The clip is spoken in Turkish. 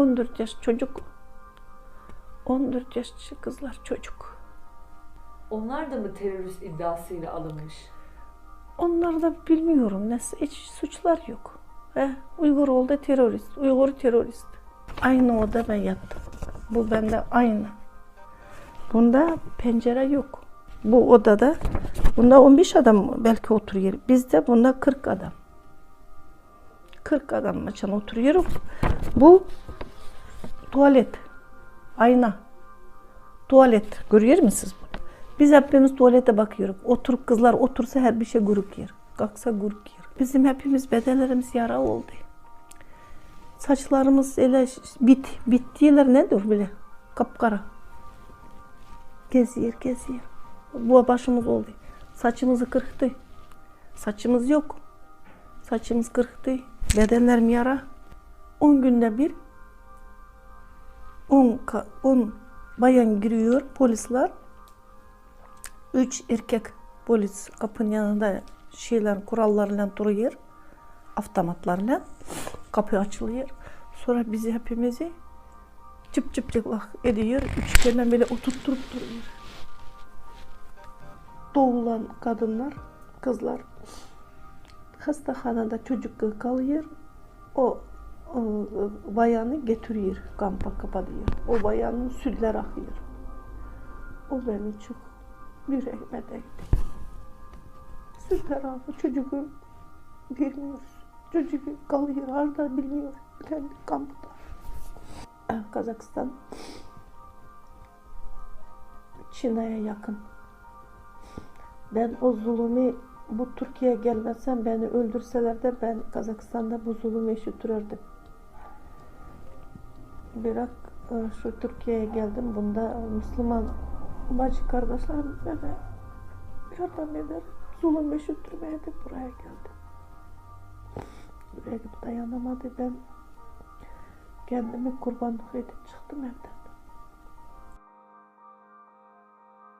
14 yaş çocuk. 14 yaş kızlar çocuk. Onlar da mı terörist iddiasıyla alınmış? Onlar da bilmiyorum nasıl hiç suçlar yok. He, Uygur oldu terörist, Uygur terörist. Aynı oda ben yattım. Bu bende aynı. Bunda pencere yok. Bu odada bunda 15 adam belki oturuyor. Bizde bunda 40 adam. 40 adam maçan oturuyor. Bu tuvalet. Ayna. Tuvalet. Görüyor musunuz bunu? Biz hepimiz tuvalete bakıyoruz. Oturup kızlar otursa her bir şey guruk yer. Kalksa guruk yer. Bizim hepimiz bedenlerimiz yara oldu. Saçlarımız ele bit, bittiler nedir bile. Kapkara. Geziyor, geziyor. Bu başımız oldu. Saçımızı kırıktı. Saçımız yok. Saçımız kırıktı. Bedenlerim yara. 10 günde bir 10 10 bayan giriyor polisler. Üç erkek polis kapının yanında şeyler kurallarla duruyor. Avtomatlarla kapı açılıyor. Sonra bizi hepimizi çıp çıp çıplak ediyor. Üçgenden böyle oturtturup duruyor. Doğulan kadınlar, kızlar hastahanada çocuk kalıyor. O bayanı getiriyor, kampa kapatıyor. O bayanın sütler akıyor. O beni çok yüreğime değdi. Süper abi çocuğu bilmiyoruz. Çocuğu kalıyor orada bilmiyor. Kendi kampta. Kazakistan Çin'e yakın. Ben o zulümü bu Türkiye'ye gelmesem beni öldürseler de ben Kazakistan'da bu zulümü üşütürürdüm. Bırak e, şu Türkiye'ye geldim. Bunda Müslüman bacı kardeşlerim bana yardım eder. Zulüm üşütürmeye de buraya geldim. Buraya dayanamadı ben kendimi kurbanlık edip çıktım evden.